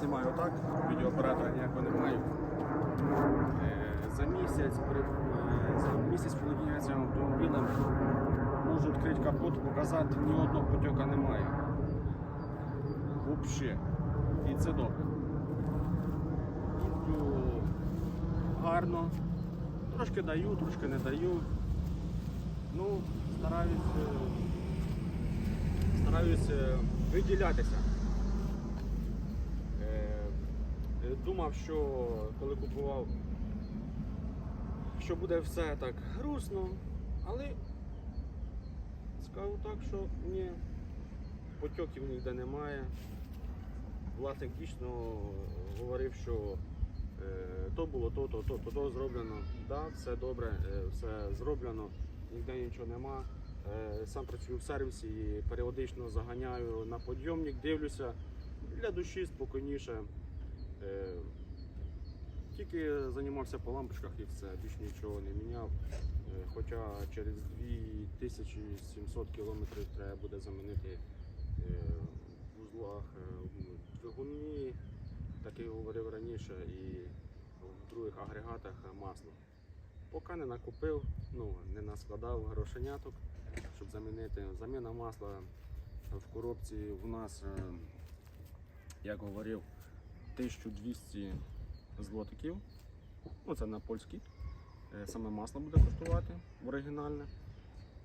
знімаю отак, відеооператора ніякого не маю. Е, За місяць, е, за місяць володіння цим автомобілем можу відкрити капот, показати, ні одного потьока немає. Взагалі. І це добре. Їжджу гарно. Трошки даю, трошки не даю. Ну, стараюсь, е, стараюсь виділятися. Думав, що коли купував, що буде все так грустно, але скажу так, що ні, потьоків ніде немає. Власник дійсно говорив, що е, то було то, то, то, то, то зроблено. Да, все добре, е, все зроблено, ніде нічого нема. Е, Сам працюю в сервісі і періодично заганяю на подйомник, дивлюся для душі спокійніше. Е, Тільки займався по лампочках і все, більш нічого не міняв. Е, Хоча через 2700 кілометрів треба буде замінити е, в узлах в двигуні, так і говорив раніше, і в других агрегатах масло. Поки не накупив, ну, не наскладав грошеняток, щоб замінити. Заміна масла в коробці у нас, як говорив, 1200 злотиків. Ну, це на польський. Е, Саме масло буде коштувати оригінальне.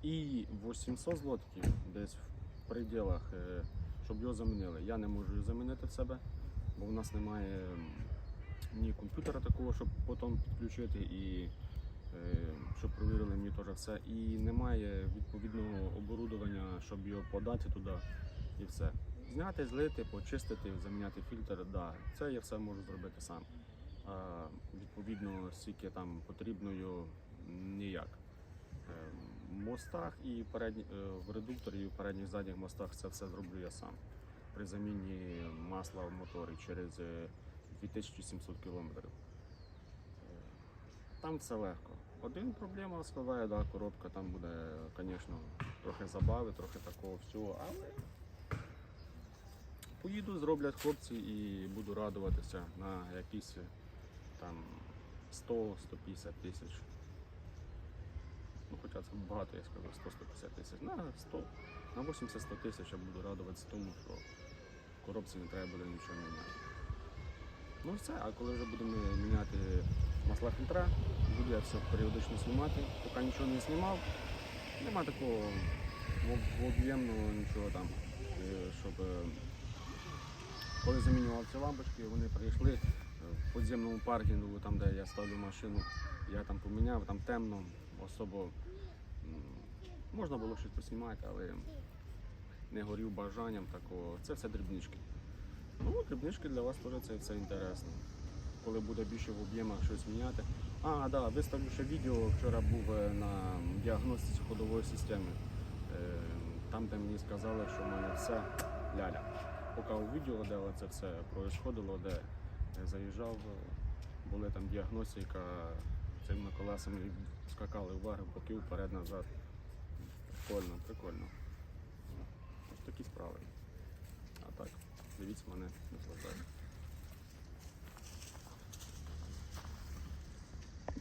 І 800 злотиків десь в пределах, е, щоб його замінили. Я не можу замінити в себе, бо в нас немає ні комп'ютера такого, щоб потім підключити і е, щоб провірили мені теж все. І немає відповідного оборудовання, щоб його подати туди і все. Зняти, злити, почистити, заміняти фільтр, да, це я все можу зробити сам. А, відповідно, скільки там потрібно ніяк. Е, В мостах і передні, е, в редукторі і в передніх задніх мостах це все зроблю я сам. При заміні масла в моторі через е, 2700 кілометрів. Е, Там все легко. Один проблема складає, да, коробка, там буде, звісно, трохи забави, трохи такого всього, але поїду, зроблять хлопці і буду радуватися на якісь там 100-150 тисяч. Ну, хоча це багато, я скажу, 100-150 тисяч. На 100, на 80-100 тисяч я буду радуватися тому, що коробці не треба буде нічого міняти. Ну все, а коли вже будемо міняти масла фільтра, буду я все періодично знімати. Поки нічого не знімав, нема такого об'ємного нічого там, е, щоб е, коли замінював ці лампочки, вони прийшли е, в подземному паркінгу, там де я ставлю машину, я там поміняв, там темно, особо можна було щось поснімати, але не горів бажанням такого. Це все дрібнички. Ну, дрібнички для вас теж це все інтересно. Коли буде більше в об'ємах щось міняти. А, да, виставлю ще відео. Вчора був е, на діагностиці ходової системи. Е, Там, де мені сказали, що в мене все ляля. У відео, де це все происходило, де заїжджав, е, були там діагностика цими колесами скакали в в боки, вперед, назад. Прикольно, прикольно. Ось такі справи. А так, дивіться мене, наслаждайтесь.